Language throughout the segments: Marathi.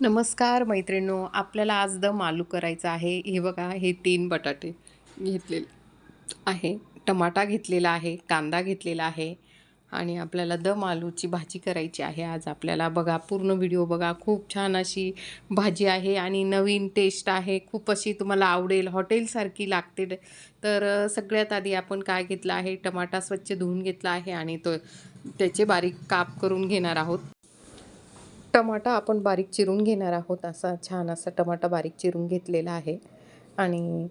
नमस्कार मैत्रिणो आपल्याला आज दम आलू करायचा आहे. हे बघा हे तीन बटाटे घेतलेले आहे. टमाटा घेतलेला आहे कांदा घेतलेला आहे आणि आपल्याला दम आलूची भाजी करायची आहे. आज आपल्याला बघा पूर्ण व्हिडिओ बघा. खूप छान अशी भाजी आहे आणि नवीन टेस्ट आहे. खूप अशी तुम्हाला आवडेल. हॉटेलसारखी लागते. तर सगळ्यात आधी आपण काय घेतलं आहे? टमाटा स्वच्छ धुवून घेतला आहे आणि तो त्याचे बारीक काप करून घेणार आहोत. टमाटा आपण बारीक चिरून घेणार आहोत. असा छान असा टमाटा बारीक चिरून घेतलेला आहे. आणि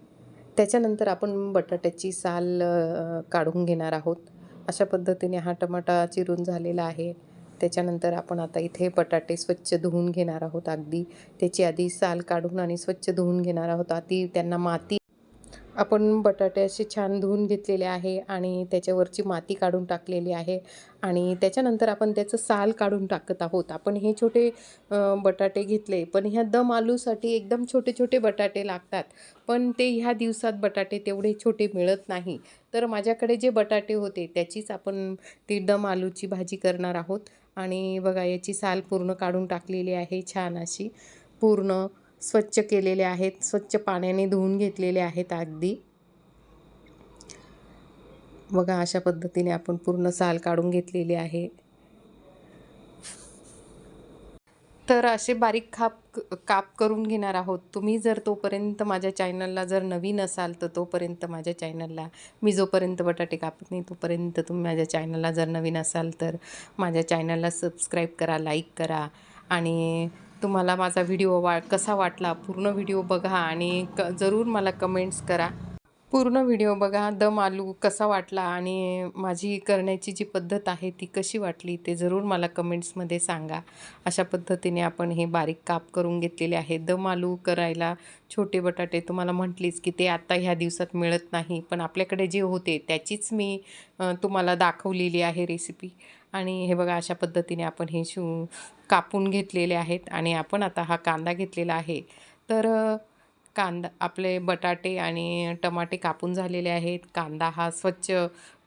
त्याच्यानंतर आपण बटाट्याची साल काढून घेणार आहोत. अशा पद्धतीने हा टमाटा चिरून झालेला आहे. त्याच्यानंतर आपण आता इथे बटाटे स्वच्छ धुवून घेणार आहोत. अगदी त्याची आधी साल काढून आणि स्वच्छ धुवून घेणार आहोत. आधी त्यांना माती आपण बटाटे असे छान धुवून घेतलेले आहे आणि त्याच्यावरची माती काढून टाकलेली आहे आणि त्याच्यानंतर आपण त्याचं साल काढून टाकत आहोत. आपण हे छोटे बटाटे घेतले पण ह्या दम आलूसाठी एकदम छोटे छोटे बटाटे लागतात. पण ते ह्या दिवसात बटाटे तेवढे छोटे मिळत नाही. तर माझ्याकडे जे बटाटे होते त्याचीच आपण ती दम आलूची भाजी करणार आहोत. आणि बघा याची साल पूर्ण काढून टाकलेली आहे छान अशी. पूर्ण स्वच्छ केलेले आहेत स्वच्छ पाण्याने धुवून घेतलेले आहेत अगदी. बघा अशा पद्धतीने आपण पूर्ण साल काढून घेतलेली आहे. तर असे बारीक खाप काप करून घेणार आहोत. तुम्ही जर तोपर्यंत माझ्या चॅनलला जर नवीन असाल तर तोपर्यंत माझ्या चॅनलला मी जोपर्यंत बटाटे कापत नाही तोपर्यंत तुम्ही माझ्या चॅनलला जर नवीन असाल तर माझ्या चॅनलला सबस्क्राईब करा लाईक करा आणि तुम्हाला माझा व्हिडिओ वा कसा वाटला? पूर्ण व्हिडिओ बघा आणि क जरूर मला कमेंट्स करा. पूर्ण व्हिडिओ बघा दम आलू कसा वाटला आणि माझी करण्याची जी पद्धत आहे ती कशी वाटली ते जरूर मला कमेंट्समध्ये सांगा. अशा पद्धतीने आपण हे बारीक काप करून घेतलेले आहे. दम आलू करायला छोटे बटाटे तुम्हाला म्हटलीच की ते आत्ता ह्या दिवसात मिळत नाही पण आपल्याकडे जे होते त्याचीच मी तुम्हाला दाखवलेली आहे रेसिपी. आणि हे बघा अशा पद्धतीने आपण हे शू कापून घेतलेले आहेत आणि आपण आता हा कांदा घेतलेला आहे. तर कांदा आपले बटाटे आणि टमाटे कापून झालेले आहेत. कांदा हा स्वच्छ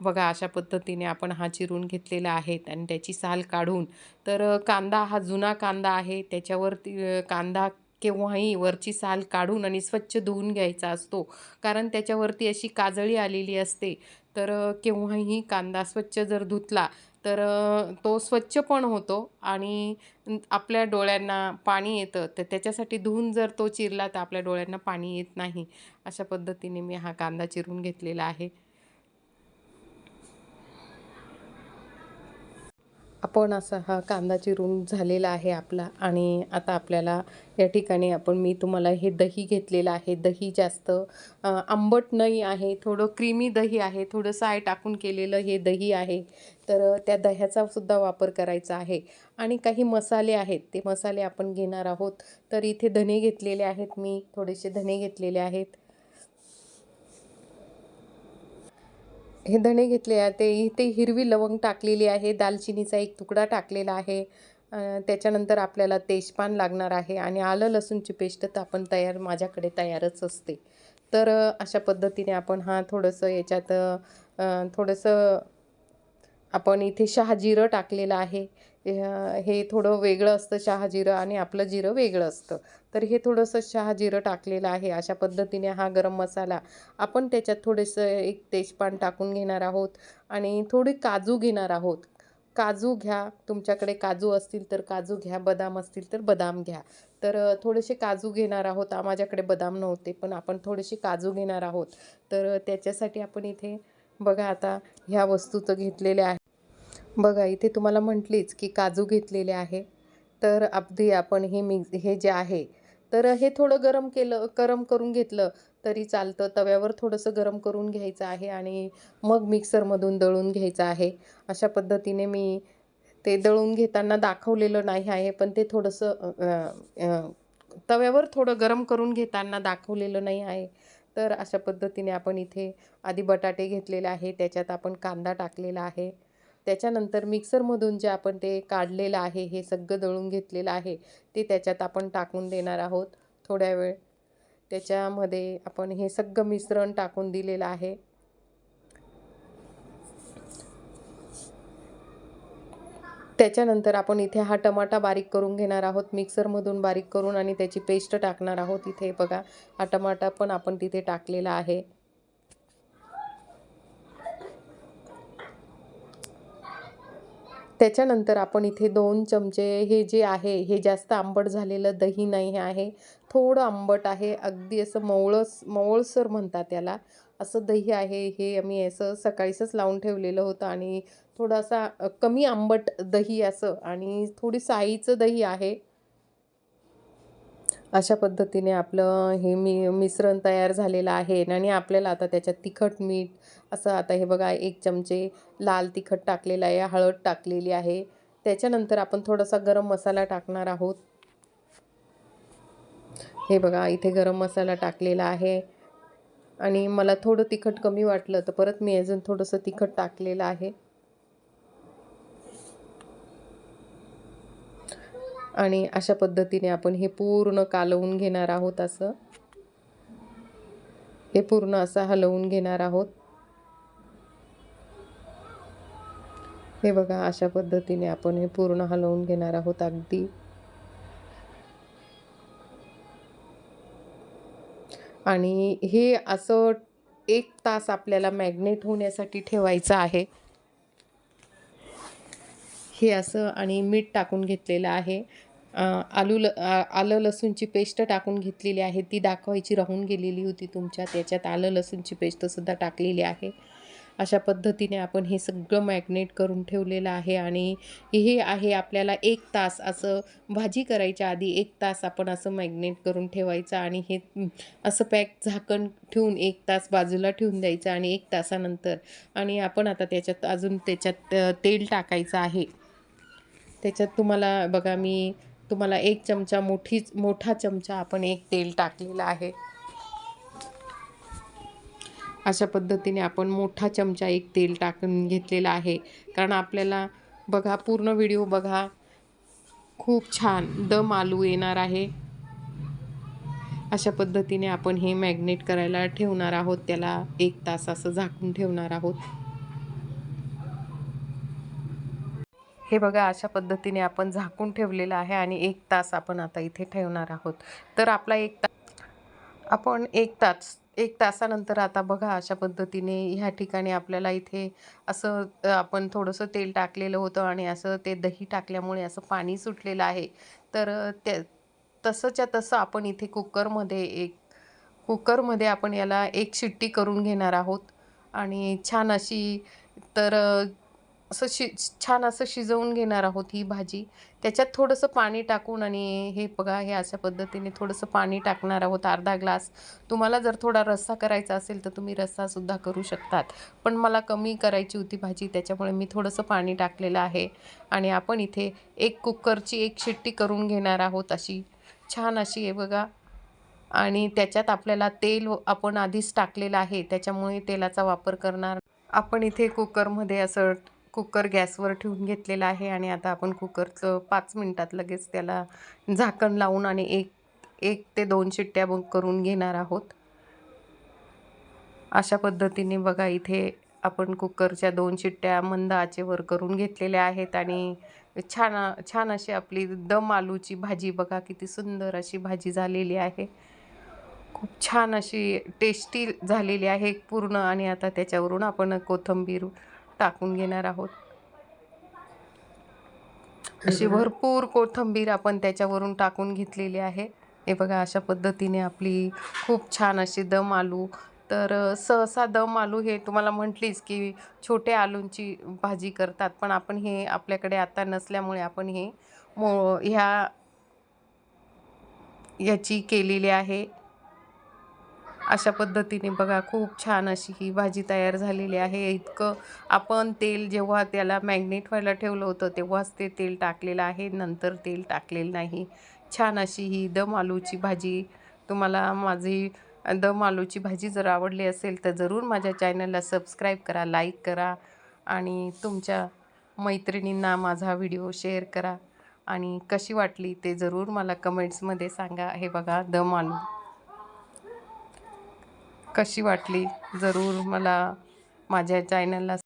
बघा अशा पद्धतीने आपण हा चिरून घेतलेला आहे आणि त्याची साल काढून तर कांदा हा जुना कांदा आहे. त्याच्यावरती कांदा केव्हाही वरची साल काढून आणि स्वच्छ धुवून घ्यायचा असतो. कारण त्याच्यावरती अशी काजळी आलेली असते. तर केव्हाही कांदा स्वच्छ जर धुतला तर तो स्वच्छ पण होतो आणि आपल्या डोळ्यांना पाणी येतं तर त्याच्यासाठी धुवून जर तो चिरला तर आपल्या डोळ्यांना पाणी येत नाही. अशा पद्धतीने मी हा कांदा चिरून घेतलेला आहे. आपण असा हा कांदा चिरून झालेला आहे आपला आणि आता आपल्याला या ठिकाणी आपण मी तुम्हाला हे दही घेतलेलं आहे. दही जास्त आंबट नाही आहे थोडं क्रीमी दही आहे थोडं साय टाकून केलेलं हे दही आहे. तर त्या दह्याचा सुद्धा वापर करायचा आहे. आणि काही मसाले आहेत ते मसाले आपण घेणार आहोत. तर इथे धने घेतलेले आहेत मी थोडेसे धने घेतलेले आहेत. हे धणे घेतले आहे. ते इथे हिरवी लवंग टाकलेली आहे. दालचिनीचा एक तुकडा टाकलेला आहे. त्याच्यानंतर आपल्याला तेजपान लागणार आहे आणि आलं लसूणची पेस्ट तर आपण तयार माझ्याकडे तयारच असते. तर अशा पद्धतीने आपण हा थोडंसं याच्यात थोडंसं आपण इथे शहाजिरं टाकलेलं आहे. हे थोडं वेगळं असतं शहाजिरं आणि आपलं जिरं वेगळं असतं. तर हे थोडंसं शहाजिरं टाकलेलं आहे. अशा पद्धतीने हा गरम मसाला आपण त्याच्यात थोडंसं एक तेजपान टाकून घेणार आहोत आणि थोडे काजू घेणार आहोत. काजू घ्या. तुमच्याकडे काजू असतील तर काजू घ्या. बदाम असतील तर बदाम घ्या. तर थोडेसे काजू घेणार आहोत. माझ्याकडे बदाम नव्हते पण आपण थोडेसे काजू घेणार आहोत. तर त्याच्यासाठी आपण इथे बघा आता ह्या वस्तू तर घेतलेल्या आहे. बघा इथे तुम्हाला म्हटलीच की काजू घेतलेले आहे. तर अगदी आपण हे मिक्स हे जे आहे तर हे थोडं गरम केलं गरम करून घेतलं तरी चालतं. तव्यावर थोडंसं गरम करून घ्यायचं आहे आणि मग मिक्सरमधून दळून घ्यायचं आहे. अशा पद्धतीने मी ते दळून घेताना दाखवलेलं नाही आहे पण ते थोडंसं तव्यावर थोडं गरम करून घेताना दाखवलेलं नाही आहे. तर अशा पद्धतीने आपण इथे आधी बटाटे घेतलेले आहे त्याच्यात आपण कांदा टाकलेला आहे. त्याच्यानंतर मिक्सरमधून जे आपण ते काढलेलं आहे हे सगळं दळून घेतलेलं आहे ते त्याच्यात आपण टाकून देणार आहोत थोड्या वेळ. त्याच्यामध्ये आपण हे सगळं मिश्रण टाकून दिलेलं आहे. त्याच्यानंतर आपण इथे हा टमाटा बारीक करून घेणार आहोत मिक्सरमधून बारीक करून आणि त्याची पेस्ट टाकणार आहोत इथे बघा. हा टमाटा पण आपण तिथे टाकलेला आहे. त्याच्यानंतर आपण इथे दोन चमचे हे जे आहे हे जास्त आंबट झालेलं दही नाही आहे. थोडं आंबट आहे अगदी असं मवळस मवळसर म्हणतात त्याला असं दही आहे हे आम्ही असं सकाळीच लावून ठेवलेलं होतं आणि थोडासा कमी आंबट दही असं आणि थोडी साईचं दही आहे. अशा पद्धतीने आपलं हे मी मिश्रण तयार झालेलं आहे. आणि आपल्याला आता त्याच्यात तिखट मीठ असं आता हे बघा एक चमचे लाल तिखट टाकलेलं आहे हळद टाकलेली आहे. त्याच्यानंतर आपण थोडासा गरम मसाला टाकणार आहोत. हे बघा इथे गरम मसाला टाकलेला आहे. आणि मला थोडं तिखट कमी वाटलं तर परत मी अजून थोडंसं तिखट टाकलेलं आहे. आणि अशा पद्धतीने आपण हे पूर्ण कालवून घेणार आहोत असं. हे पूर्ण असं हलवून घेणार आहोत. हे बघा अशा पद्धतीने आपण हे पूर्ण हलवून घेणार आहोत अगदी. आणि हे असं एक तास आपल्याला मॅग्नेट होण्यासाठी ठेवायचं आहे. हे असं आणि मीठ टाकून घेतलेलं आहे. आलू ल आलं लसूणची पेस्ट टाकून घेतलेली आहे. ती दाखवायची राहून गेलेली होती तुमच्या त्याच्यात आलं लसूणची पेस्टसुद्धा टाकलेली आहे. अशा पद्धतीने आपण हे सगळं मॅग्नेट करून ठेवलेलं आहे आणि हे आहे आपल्याला एक तास असं भाजी करायच्या आधी एक तास आपण असं मॅग्नेट करून ठेवायचं आणि हे असं पॅक झाकण ठेवून एक तास बाजूला ठेवून द्यायचं आणि एक तासानंतर आणि आपण आता त्याच्यात अजून त्याच्यात तेल टाकायचं आहे. त्याच्यात तुम्हाला बघा मी तुम्हाला एक चमचा मोठीच मोठा चमचा आपण एक तेल टाकलेला आहे. अशा पद्धतीने आपण मोठा चमचा एक तेल टाकून घेतलेला आहे. कारण आपल्याला बघा पूर्ण व्हिडिओ बघा. खूप छान दम आलू येणार आहे. अशा पद्धतीने आपण हे मॅग्नेट करायला ठेवणार आहोत. त्याला एक तास असं झाकून ठेवणार आहोत. हे बघा अशा पद्धतीने आपण झाकून ठेवलेलं आहे आणि एक तास आपण आता इथे ठेवणार आहोत. तर आपला एक तास आपण एक तास एक तासानंतर आता बघा अशा पद्धतीने ह्या ठिकाणी आपल्याला इथे असं आपण थोडंसं तेल टाकलेलं होतं आणि असं ते दही टाकल्यामुळे असं पाणी सुटलेलं आहे. तर त्या तसंच्या तसं आपण इथे कुकरमध्ये एक कुकरमध्ये आपण याला एक शिट्टी करून घेणार आहोत. आणि छान अशी तर असं शि छान असं शिजवून घेणार आहोत ही भाजी. त्याच्यात थोडंसं पाणी टाकून आणि हे बघा हे अशा पद्धतीने थोडंसं पाणी टाकणार आहोत अर्धा ग्लास. तुम्हाला जर थोडा रस्सा करायचा असेल तर तुम्ही रस्सासुद्धा करू शकतात. पण मला कमी करायची होती भाजी त्याच्यामुळे मी थोडंसं पाणी टाकलेलं आहे. आणि आपण इथे एक कुकरची एक शिट्टी करून घेणार आहोत अशी. छान अशी आहे बघा. आणि त्याच्यात आपल्याला तेल आपण आधीच टाकलेलं आहे त्याच्यामुळे तेलाचा वापर करणार. आपण इथे कुकरमध्ये असं कुकर गॅसवर ठेवून घेतलेला आहे आणि आता आपण कुकरचं पाच मिनटात लगेच त्याला झाकण लावून आणि एक एक ते दोन शिट्ट्या मग करून घेणार आहोत. अशा पद्धतीने बघा इथे आपण कुकरच्या दोन शिट्ट्या मंद आचेवर करून घेतलेल्या आहेत आणि छान छान अशी आपली दम आलूची भाजी बघा किती सुंदर अशी भाजी झालेली आहे. खूप छान अशी टेस्टी झालेली आहे पूर्ण आणि आता त्याच्यावरून आपण कोथिंबीर टाकून घेणार आहोत. अशी भरपूर कोथिंबीर आपण त्याच्यावरून टाकून घेतलेली आहे. हे बघा अशा पद्धतीने आपली खूप छान अशी दम आलू. तर सहसा दम आलू हे तुम्हाला म्हटलीच की छोट्या आलूंची भाजी करतात पण आपण हे आपल्याकडे आता नसल्यामुळे आपण हे मो ह्या याची केलेली आहे. अशा पद्धतीने बघा खूप छान अशी ही भाजी तयार झालेली आहे. इतकं आपण तेल जेव्हा त्याला मॅग्नेट व्हायला ठेवलं होतं तेव्हाच ते तेल टाकलेलं आहे. नंतर तेल टाकलेलं नाही. छान अशी ही दम आलूची भाजी. तुम्हाला माझी दम आलूची भाजी जर आवडली असेल तर जरूर माझ्या चॅनलला सबस्क्राईब करा लाईक करा आणि तुमच्या मैत्रिणींना माझा व्हिडिओ शेअर करा. आणि कशी वाटली ते जरूर मला कमेंट्समध्ये सांगा. हे बघा दम आलू. कशी वाटली? जरूर मला माझ्या चॅनलला